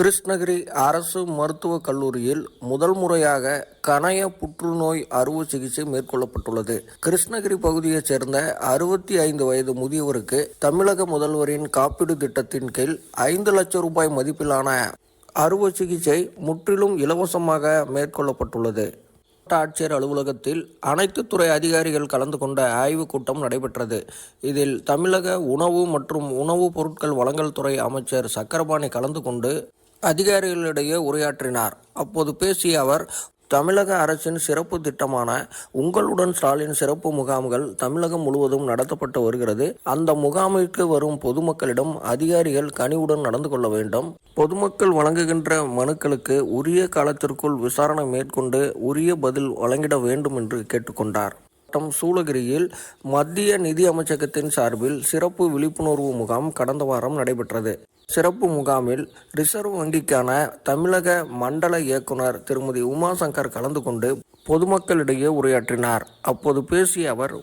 கிருஷ்ணகிரி அரசு மருத்துவக் கல்லூரியில் முதல் முறையாக கணைய புற்றுநோய் அறுவை சிகிச்சை மேற்கொள்ளப்பட்டுள்ளது. கிருஷ்ணகிரி பகுதியைச் சேர்ந்த அறுபத்தி ஐந்து வயது முதியவருக்கு தமிழக முதல்வரின் காப்பீடு திட்டத்தின் கீழ் ஐந்து லட்சம் ரூபாய் மதிப்பிலான அறுவை சிகிச்சை முற்றிலும் இலவசமாக மேற்கொள்ளப்பட்டுள்ளது. மாவட்ட ஆட்சியர் அலுவலகத்தில் அனைத்து துறை அதிகாரிகள் கலந்து கொண்ட ஆய்வுக் கூட்டம் நடைபெற்றது. இதில் தமிழக உணவு மற்றும் உணவுப் பொருட்கள் வழங்கல் துறை அமைச்சர் சக்கரபாணி கலந்து கொண்டு அதிகாரிகளிடையே உரையாற்றினார். அப்போது பேசிய அவர் தமிழக அரசின் சிறப்பு திட்டமான உங்களுடன் ஸ்டாலின் சிறப்பு முகாம்கள் தமிழகம் முழுவதும் நடத்தப்பட்டு வருகிறது. அந்த முகாமிற்கு வரும் பொதுமக்களிடம் அதிகாரிகள் கனிவுடன் நடந்து கொள்ள வேண்டும். பொதுமக்கள் வழங்குகின்ற மனுக்களுக்கு உரிய காலத்திற்குள் விசாரணை மேற்கொண்டு உரிய பதில் வழங்கிட வேண்டும் என்று கேட்டுக்கொண்டார். மாவட்டம் சூளகிரியில் மத்திய நிதி அமைச்சகத்தின் சார்பில் சிறப்பு விழிப்புணர்வு முகாம் கடந்த வாரம் நடைபெற்றது. சிறப்பு முகாமில் ரிசர்வ் வங்கிக்கான தமிழக மண்டல இயக்குனர் திருமதி உமாசங்கர் கலந்து கொண்டு பொதுமக்களிடையே உரையாற்றினார். அப்போது பேசிய அவர்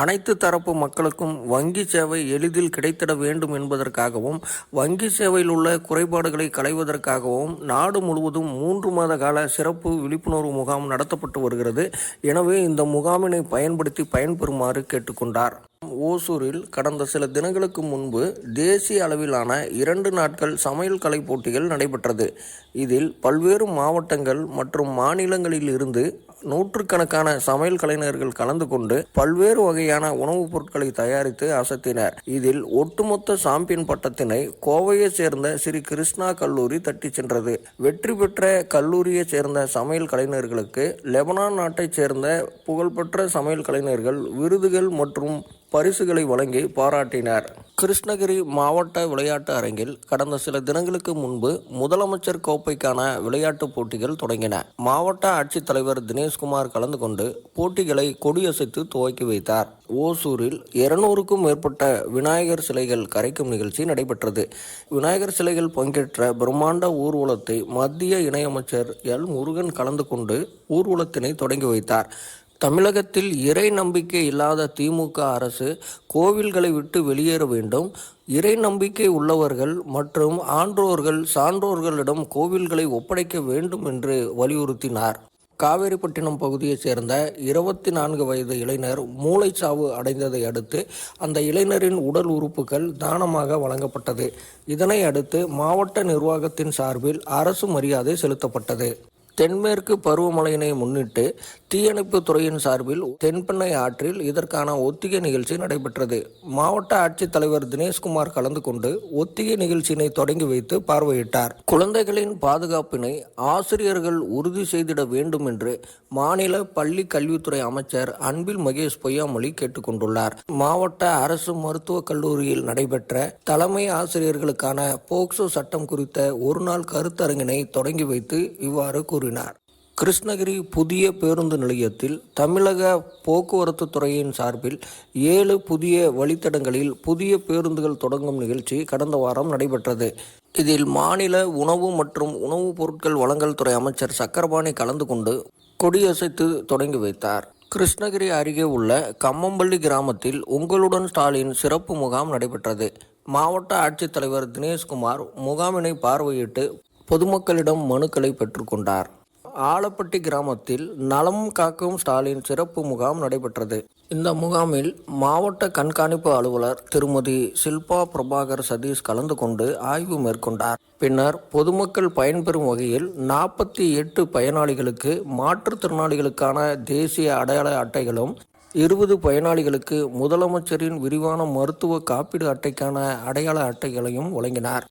அனைத்து தரப்பு மக்களுக்கும் வங்கி சேவை எளிதில் கிடைத்திட வேண்டும் என்பதற்காகவும் வங்கி சேவையில் உள்ள குறைபாடுகளை களைவதற்காகவும் நாடு முழுவதும் மூன்று மாத கால சிறப்பு விழிப்புணர்வு முகாம் நடத்தப்பட்டு வருகிறது. எனவே இந்த முகாமினை பயன்படுத்தி பயன்பெறுமாறு கேட்டுக்கொண்டார். ஓசூரில் கடந்த சில தினங்களுக்கு முன்பு தேசிய அளவிலான இரண்டு நாட்கள் சமையல் கலை போட்டிகள் நடைபெற்றது. இதில் பல்வேறு மாவட்டங்கள் மற்றும் மாநிலங்களில் இருந்து நூற்றுக்கணக்கான சமையல் கலைஞர்கள் கலந்து கொண்டு பல்வேறு வகையான உணவுப் பொருட்களை தயாரித்து அசத்தினர். இதில் ஒட்டுமொத்த சாம்பியன் பட்டத்தினை கோவையைச் சேர்ந்த ஸ்ரீ கிருஷ்ணா கல்லூரி தட்டிச் சென்றது. வெற்றி பெற்ற கல்லூரியைச் சேர்ந்த சமையல் கலைஞர்களுக்கு லெபனான் நாட்டைச் சேர்ந்த புகழ்பெற்ற சமையல் கலைஞர்கள் விருதுகள் மற்றும் பரிசுகளை வழங்கி பாராட்டினார். கிருஷ்ணகிரி மாவட்ட விளையாட்டு அரங்கில் கடந்த சில தினங்களுக்கு முன்பு முதலமைச்சர் கோப்பைக்கான விளையாட்டுப் போட்டிகள் தொடங்கின. மாவட்ட ஆட்சித்தலைவர் தினேஷ்குமார் கலந்து கொண்டு போட்டிகளை கொடியசைத்து துவக்கி வைத்தார். ஓசூரில் இருநூறுக்கும் மேற்பட்ட விநாயகர் சிலைகள் கரைக்கும் நிகழ்ச்சி நடைபெற்றது. விநாயகர் சிலைகள் பங்கேற்ற பிரம்மாண்ட ஊர்வலத்தை மத்திய இணையமைச்சர் எல் முருகன் கலந்து கொண்டு ஊர்வலத்தினை தொடங்கி வைத்தார். தமிழகத்தில் இறை நம்பிக்கை இல்லாத திமுக அரசு கோவில்களை விட்டு வெளியேற வேண்டும். இறை நம்பிக்கை உள்ளவர்கள் மற்றும் ஆன்றோர்கள் சான்றோர்களிடம் கோவில்களை ஒப்படைக்க வேண்டும் என்று வலியுறுத்தினார். காவேரிப்பட்டினம் பகுதியைச் சேர்ந்த இருபத்தி நான்கு வயது இளைஞர் மூளைச்சாவு அடைந்ததை அடுத்து அந்த இளைஞரின் உடல் உறுப்புகள் தானமாக வழங்கப்பட்டது. இதனை அடுத்து மாவட்ட நிர்வாகத்தின் சார்பில் அரசு மரியாதை செலுத்தப்பட்டது. தென்மேற்கு பருவமழையினை முன்னிட்டு தீயணைப்பு துறையின் சார்பில் தென்பெண்ணை ஆற்றில் இதற்கான ஒத்திகை நிகழ்ச்சி நடைபெற்றது. மாவட்ட ஆட்சித்தலைவர் தினேஷ்குமார் கலந்து கொண்டு ஒத்திகை நிகழ்ச்சியினை தொடங்கி வைத்து பார்வையிட்டார். குழந்தைகளின் பாதுகாப்பினை ஆசிரியர்கள் உறுதி செய்திட வேண்டும் என்று மாநில பள்ளி கல்வித்துறை அமைச்சர் அன்பில் மகேஷ் பொய்யாமொழி கேட்டுக்கொண்டுள்ளார் மாவட்ட அரசு மருத்துவக் கல்லூரியில் நடைபெற்ற தலைமை ஆசிரியர்களுக்கான போக்சோ சட்டம் குறித்த ஒருநாள் கருத்தரங்கினை தொடங்கி வைத்து இவ்வாறு கூறினார். கிருஷ்ணகிரி புதிய பேருந்து நிலையத்தில் தமிழக போக்குவரத்து துறையின் சார்பில் ஏழு புதிய வழித்தடங்களில் புதிய பேருந்துகள் தொடங்கும் நிகழ்ச்சி கடந்த வாரம் நடைபெற்றது. இதில் மாநில உணவு மற்றும் உணவுப் பொருட்கள் வழங்கல் துறை அமைச்சர் சக்கரபாணி கலந்து கொண்டு கொடியசைத்து தொடங்கி வைத்தார். கிருஷ்ணகிரி அருகே உள்ள கம்மம்பள்ளி கிராமத்தில் உங்களுடன் ஸ்டாலின் சிறப்பு முகாம் நடைபெற்றது. மாவட்ட ஆட்சித்தலைவர் தினேஷ்குமார் முகாமினை பார்வையிட்டு பொதுமக்களிடம் மனுக்களை பெற்றுக்கொண்டார் ஆலப்பட்டி கிராமத்தில் நலம் காக்கும் ஸ்டாலின் சிறப்பு முகாம் நடைபெற்றது. இந்த முகாமில் மாவட்ட கண்காணிப்பு அலுவலர் திருமதி சில்பா பிரபாகர் சதீஷ் கலந்து கொண்டு ஆய்வு மேற்கொண்டார். பின்னர் பொதுமக்கள் பயன்பெறும் வகையில் நாற்பத்தி எட்டு பயனாளிகளுக்கு மாற்றுத்திறனாளிகளுக்கான தேசிய அடையாள அட்டைகளும் இருபது பயனாளிகளுக்கு முதலமைச்சரின் விரிவான மருத்துவ காப்பீடு அட்டைக்கான அடையாள அட்டைகளையும் வழங்கினார்.